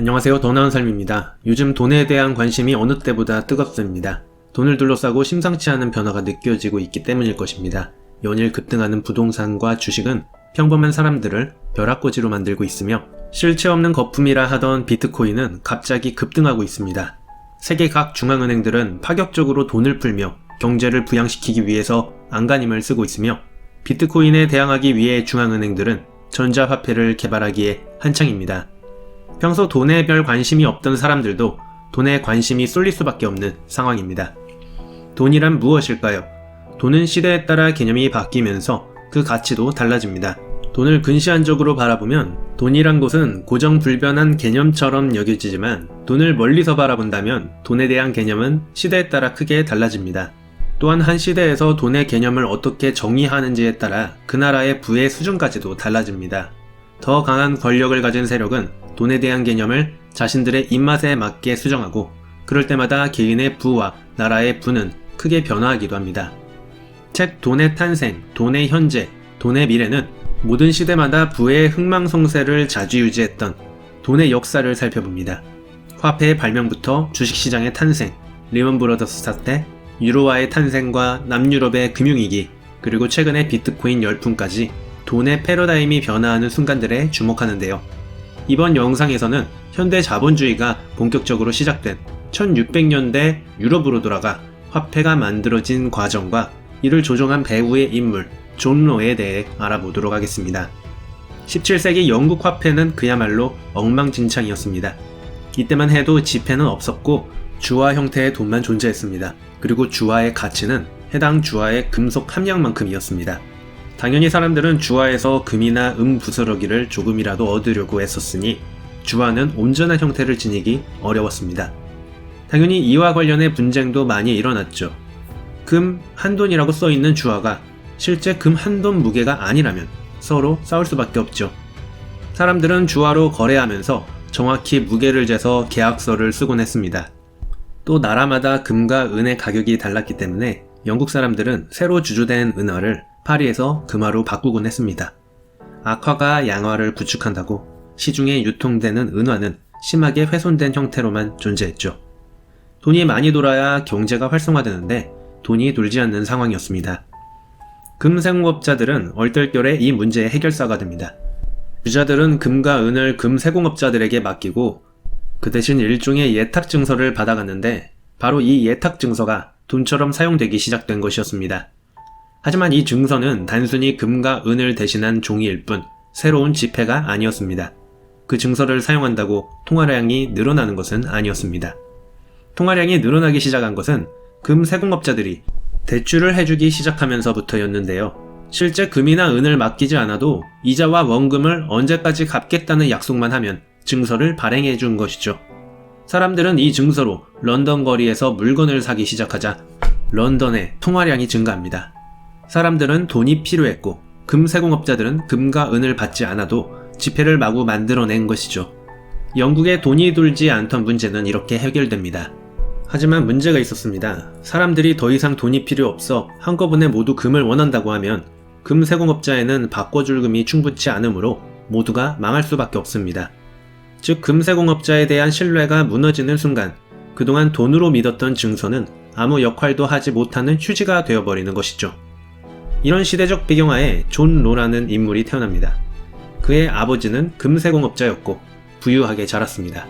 안녕하세요. 더 나은 삶입니다. 요즘 돈에 대한 관심이 어느 때보다 뜨겁습니다. 돈을 둘러싸고 심상치 않은 변화가 느껴지고 있기 때문일 것입니다. 연일 급등하는 부동산과 주식은 평범한 사람들을 벼락거지로 만들고 있으며 실체 없는 거품이라 하던 비트코인은 갑자기 급등하고 있습니다. 세계 각 중앙은행들은 파격적으로 돈을 풀며 경제를 부양시키기 위해서 안간힘을 쓰고 있으며 비트코인에 대항하기 위해 중앙은행들은 전자화폐를 개발하기에 한창입니다. 평소 돈에 별 관심이 없던 사람들도 돈에 관심이 쏠릴 수밖에 없는 상황입니다. 돈이란 무엇일까요? 돈은 시대에 따라 개념이 바뀌면서 그 가치도 달라집니다. 돈을 근시안적으로 바라보면 돈이란 것은 고정불변한 개념처럼 여겨지지만 돈을 멀리서 바라본다면 돈에 대한 개념은 시대에 따라 크게 달라집니다. 또한 한 시대에서 돈의 개념을 어떻게 정의하는지에 따라 그 나라의 부의 수준까지도 달라집니다. 더 강한 권력을 가진 세력은 돈에 대한 개념을 자신들의 입맛에 맞게 수정하고 그럴 때마다 개인의 부와 나라의 부는 크게 변화하기도 합니다. 책 돈의 탄생, 돈의 현재, 돈의 미래는 모든 시대마다 부의 흥망성쇠를 자주유지했던 돈의 역사를 살펴봅니다. 화폐의 발명부터 주식시장의 탄생, 리먼 브러더스 사태, 유로화의 탄생과 남유럽의 금융위기, 그리고 최근의 비트코인 열풍까지 돈의 패러다임이 변화하는 순간들에 주목하는데요. 이번 영상에서는 현대 자본주의가 본격적으로 시작된 1600년대 유럽으로 돌아가 화폐가 만들어진 과정과 이를 조종한 배후의 인물 존 로에 대해 알아보도록 하겠습니다. 17세기 영국 화폐는 그야말로 엉망진창이었습니다. 이때만 해도 지폐는 없었고 주화 형태의 돈만 존재했습니다. 그리고 주화의 가치는 해당 주화의 금속 함량만큼이었습니다. 당연히 사람들은 주화에서 금이나 음 부스러기를 조금이라도 얻으려고 했었으니 주화는 온전한 형태를 지니기 어려웠습니다. 당연히 이와 관련해 분쟁도 많이 일어났죠. 금 한돈이라고 써 있는 주화가 실제 금 한돈 무게가 아니라면 서로 싸울 수밖에 없죠. 사람들은 주화로 거래하면서 정확히 무게를 재서 계약서를 쓰곤 했습니다. 또 나라마다 금과 은의 가격이 달랐기 때문에 영국 사람들은 새로 주주된 은화를 파리에서 금화로 바꾸곤 했습니다. 악화가 양화를 구축한다고 시중에 유통되는 은화는 심하게 훼손된 형태로만 존재했죠. 돈이 많이 돌아야 경제가 활성화되는데 돈이 돌지 않는 상황이었습니다. 금세공업자들은 얼떨결에 이 문제의 해결사가 됩니다. 부자들은 금과 은을 금세공업자들에게 맡기고 그 대신 일종의 예탁 증서를 받아갔는데 바로 이 예탁 증서가 돈처럼 사용되기 시작된 것이었습니다. 하지만 이 증서는 단순히 금과 은을 대신한 종이일 뿐 새로운 지폐가 아니었습니다. 그 증서를 사용한다고 통화량이 늘어나는 것은 아니었습니다. 통화량이 늘어나기 시작한 것은 금 세공업자들이 대출을 해주기 시작하면서부터였는데요. 실제 금이나 은을 맡기지 않아도 이자와 원금을 언제까지 갚겠다는 약속만 하면 증서를 발행해 준 것이죠. 사람들은 이 증서로 런던 거리에서 물건을 사기 시작하자 런던의 통화량이 증가합니다. 사람들은 돈이 필요했고 금 세공업자들은 금과 은을 받지 않아도 지폐를 마구 만들어낸 것이죠. 영국에 돈이 돌지 않던 문제는 이렇게 해결됩니다. 하지만 문제가 있었습니다. 사람들이 더 이상 돈이 필요 없어 한꺼번에 모두 금을 원한다고 하면 금 세공업자에는 바꿔줄 금이 충분치 않으므로 모두가 망할 수밖에 없습니다. 즉 금 세공업자에 대한 신뢰가 무너지는 순간 그동안 돈으로 믿었던 증서는 아무 역할도 하지 못하는 휴지가 되어버리는 것이죠. 이런 시대적 배경하에 존 로라는 인물이 태어납니다. 그의 아버지는 금세공업자였고 부유하게 자랐습니다.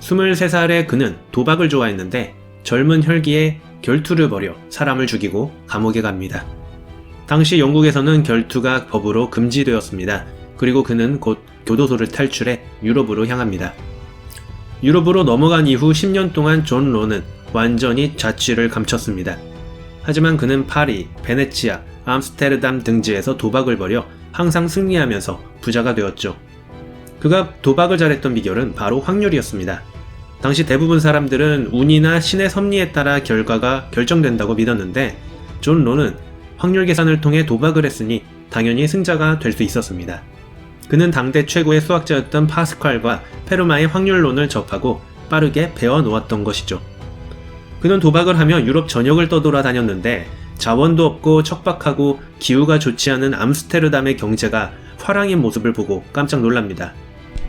23살의 그는 도박을 좋아했는데 젊은 혈기에 결투를 벌여 사람을 죽이고 감옥에 갑니다. 당시 영국에서는 결투가 법으로 금지되었습니다. 그리고 그는 곧 교도소를 탈출해 유럽으로 향합니다. 유럽으로 넘어간 이후 10년 동안 존 로는 완전히 자취를 감췄습니다. 하지만 그는 파리, 베네치아, 암스테르담 등지에서 도박을 벌여 항상 승리하면서 부자가 되었죠. 그가 도박을 잘했던 비결은 바로 확률이었습니다. 당시 대부분 사람들은 운이나 신의 섭리에 따라 결과가 결정된다고 믿었는데 존 로는 확률 계산을 통해 도박을 했으니 당연히 승자가 될 수 있었습니다. 그는 당대 최고의 수학자였던 파스칼과 페르마의 확률론을 접하고 빠르게 배워 놓았던 것이죠. 그는 도박을 하며 유럽 전역을 떠돌아 다녔는데 자원도 없고 척박하고 기후가 좋지 않은 암스테르담의 경제가 화랑인 모습을 보고 깜짝 놀랍니다.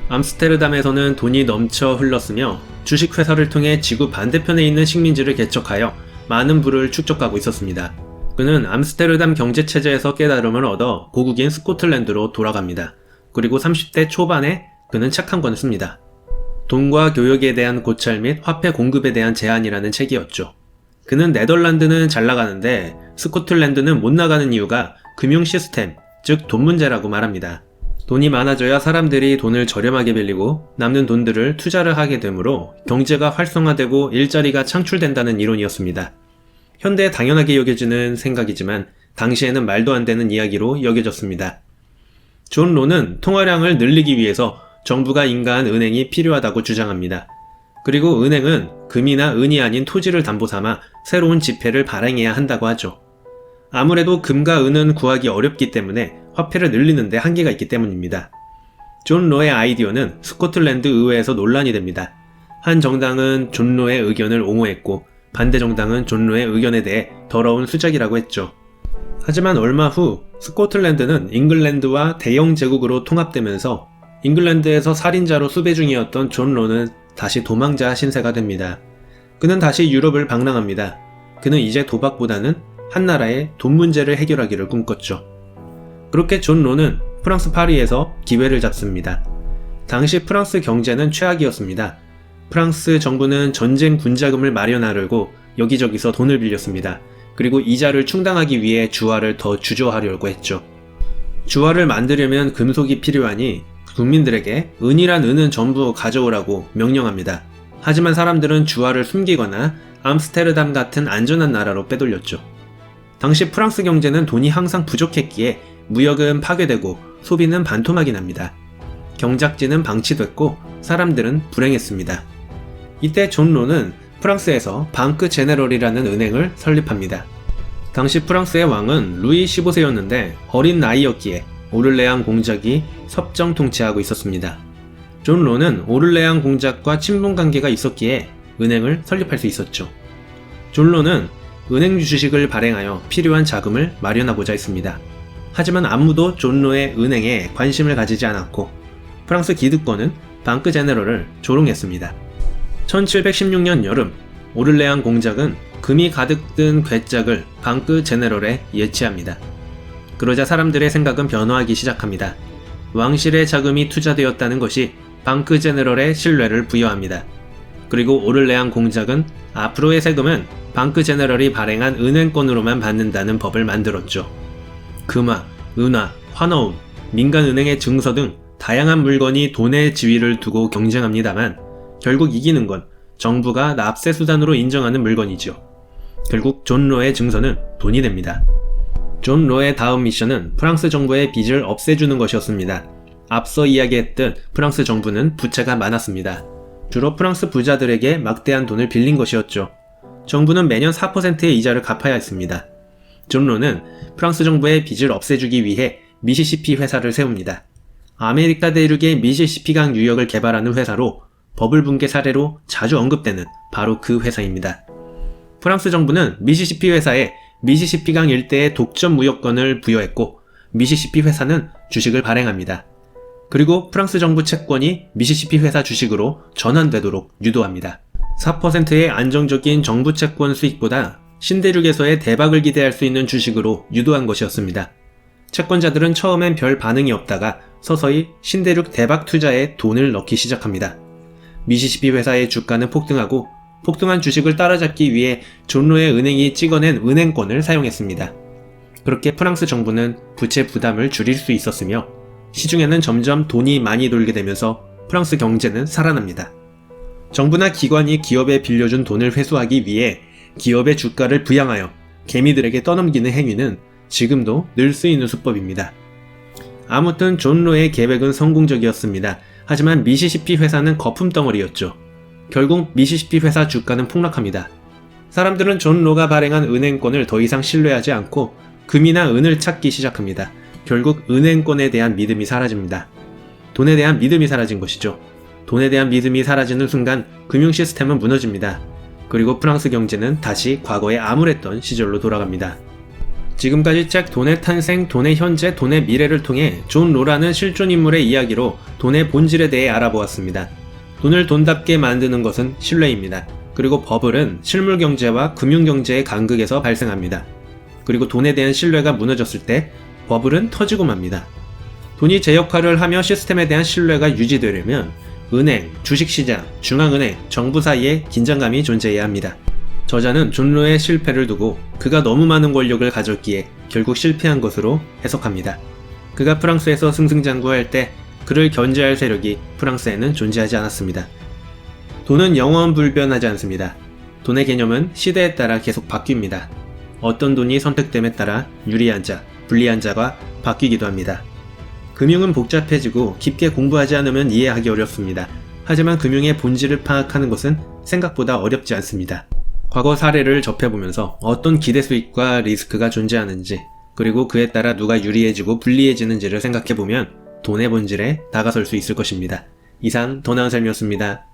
암스테르담에서는 돈이 넘쳐 흘렀으며 주식회사를 통해 지구 반대편에 있는 식민지를 개척하여 많은 부를 축적하고 있었습니다. 그는 암스테르담 경제체제에서 깨달음을 얻어 고국인 스코틀랜드로 돌아갑니다. 그리고 30대 초반에 그는 책 한 권을 씁니다. 돈과 교역에 대한 고찰 및 화폐 공급에 대한 제한이라는 책이었죠. 그는 네덜란드는 잘 나가는데 스코틀랜드는 못 나가는 이유가 금융 시스템, 즉 돈 문제라고 말합니다. 돈이 많아져야 사람들이 돈을 저렴하게 빌리고 남는 돈들을 투자를 하게 되므로 경제가 활성화되고 일자리가 창출된다는 이론이었습니다. 현대에 당연하게 여겨지는 생각이지만 당시에는 말도 안 되는 이야기로 여겨졌습니다. 존 로는 통화량을 늘리기 위해서 정부가 인가한 은행이 필요하다고 주장합니다. 그리고 은행은 금이나 은이 아닌 토지를 담보 삼아 새로운 지폐를 발행해야 한다고 하죠. 아무래도 금과 은은 구하기 어렵기 때문에 화폐를 늘리는데 한계가 있기 때문입니다. 존 로의 아이디어는 스코틀랜드 의회에서 논란이 됩니다. 한 정당은 존 로의 의견을 옹호했고 반대 정당은 존 로의 의견에 대해 더러운 수작이라고 했죠. 하지만 얼마 후 스코틀랜드는 잉글랜드와 대영 제국으로 통합되면서 잉글랜드에서 살인자로 수배 중이었던 존 로는 다시 도망자 신세가 됩니다. 그는 다시 유럽을 방랑합니다. 그는 이제 도박보다는 한 나라의 돈 문제를 해결하기를 꿈꿨죠. 그렇게 존 로는 프랑스 파리에서 기회를 잡습니다. 당시 프랑스 경제는 최악이었습니다. 프랑스 정부는 전쟁 군자금을 마련하려고 여기저기서 돈을 빌렸습니다. 그리고 이자를 충당하기 위해 주화를 더 주저하려고 했죠. 주화를 만들려면 금속이 필요하니 국민들에게 은이란 은은 전부 가져오라고 명령합니다. 하지만 사람들은 주화를 숨기거나 암스테르담 같은 안전한 나라로 빼돌렸죠. 당시 프랑스 경제는 돈이 항상 부족했기에 무역은 파괴되고 소비는 반토막이 납니다. 경작지는 방치됐고 사람들은 불행했습니다. 이때 존 로는 프랑스에서 방크 제네럴이라는 은행을 설립합니다. 당시 프랑스의 왕은 루이 15세였는데 어린 나이였기에 오를레앙 공작이 섭정 통치하고 있었습니다. 존 로는 오를레앙 공작과 친분 관계가 있었기에 은행을 설립할 수 있었죠. 존 로는 은행 주식을 발행하여 필요한 자금을 마련하고자 했습니다. 하지만 아무도 존 로의 은행에 관심을 가지지 않았고 프랑스 기득권은 방크 제네럴을 조롱했습니다. 1716년 여름 오를레앙 공작은 금이 가득 든 괴짝을 방크 제네럴에 예치합니다. 그러자 사람들의 생각은 변화하기 시작합니다. 왕실의 자금이 투자되었다는 것이 방크 제네럴의 신뢰를 부여합니다. 그리고 오를레앙 공작은 앞으로의 세금은 방크 제네럴이 발행한 은행권으로만 받는다는 법을 만들었죠. 금화, 은화, 환어움, 민간은행의 증서 등 다양한 물건이 돈의 지위를 두고 경쟁합니다만 결국 이기는 건 정부가 납세 수단으로 인정하는 물건이죠. 결국 존 로의 증서는 돈이 됩니다. 존 로의 다음 미션은 프랑스 정부의 빚을 없애주는 것이었습니다. 앞서 이야기했듯 프랑스 정부는 부채가 많았습니다. 주로 프랑스 부자들에게 막대한 돈을 빌린 것이었죠. 정부는 매년 4%의 이자를 갚아야 했습니다. 존 로는 프랑스 정부의 빚을 없애주기 위해 미시시피 회사를 세웁니다. 아메리카 대륙의 미시시피강 유역을 개발하는 회사로 버블 붕괴 사례로 자주 언급되는 바로 그 회사입니다. 프랑스 정부는 미시시피 회사에 미시시피강 일대의 독점 무역권을 부여했고 미시시피 회사는 주식을 발행합니다. 그리고 프랑스 정부 채권이 미시시피 회사 주식으로 전환되도록 유도합니다. 4%의 안정적인 정부 채권 수익보다 신대륙에서의 대박을 기대할 수 있는 주식으로 유도한 것이었습니다. 채권자들은 처음엔 별 반응이 없다가 서서히 신대륙 대박 투자에 돈을 넣기 시작합니다. 미시시피 회사의 주가는 폭등하고 폭등한 주식을 따라잡기 위해 존로의 은행이 찍어낸 은행권을 사용했습니다. 그렇게 프랑스 정부는 부채 부담을 줄일 수 있었으며 시중에는 점점 돈이 많이 돌게 되면서 프랑스 경제는 살아납니다. 정부나 기관이 기업에 빌려준 돈을 회수하기 위해 기업의 주가를 부양하여 개미들에게 떠넘기는 행위는 지금도 늘 쓰이는 수법입니다. 아무튼 존 로의 계획은 성공적이었습니다. 하지만 미시시피 회사는 거품덩어리였죠. 결국 미시시피 회사 주가는 폭락합니다. 사람들은 존 로가 발행한 은행권을 더 이상 신뢰하지 않고 금이나 은을 찾기 시작합니다. 결국 은행권에 대한 믿음이 사라집니다. 돈에 대한 믿음이 사라진 것이죠. 돈에 대한 믿음이 사라지는 순간 금융 시스템은 무너집니다. 그리고 프랑스 경제는 다시 과거에 암울했던 시절로 돌아갑니다. 지금까지 책 돈의 탄생, 돈의 현재, 돈의 미래를 통해 존 로라는 실존 인물의 이야기로 돈의 본질에 대해 알아보았습니다. 돈을 돈답게 만드는 것은 신뢰입니다. 그리고 버블은 실물 경제와 금융 경제의 간극에서 발생합니다. 그리고 돈에 대한 신뢰가 무너졌을 때 버블은 터지고 맙니다. 돈이 제 역할을 하며 시스템에 대한 신뢰가 유지되려면 은행, 주식시장, 중앙은행, 정부 사이에 긴장감이 존재해야 합니다. 저자는 존로의 실패를 두고 그가 너무 많은 권력을 가졌기에 결국 실패한 것으로 해석합니다. 그가 프랑스에서 승승장구할 때 그를 견제할 세력이 프랑스에는 존재하지 않았습니다. 돈은 영원 불변하지 않습니다. 돈의 개념은 시대에 따라 계속 바뀝니다. 어떤 돈이 선택됨에 따라 유리한 자, 불리한 자가 바뀌기도 합니다. 금융은 복잡해지고 깊게 공부하지 않으면 이해하기 어렵습니다. 하지만 금융의 본질을 파악하는 것은 생각보다 어렵지 않습니다. 과거 사례를 접해보면서 어떤 기대 수익과 리스크가 존재하는지, 그리고 그에 따라 누가 유리해지고 불리해지는지를 생각해보면 돈의 본질에 다가설 수 있을 것입니다. 이상 도나운 삶이었습니다.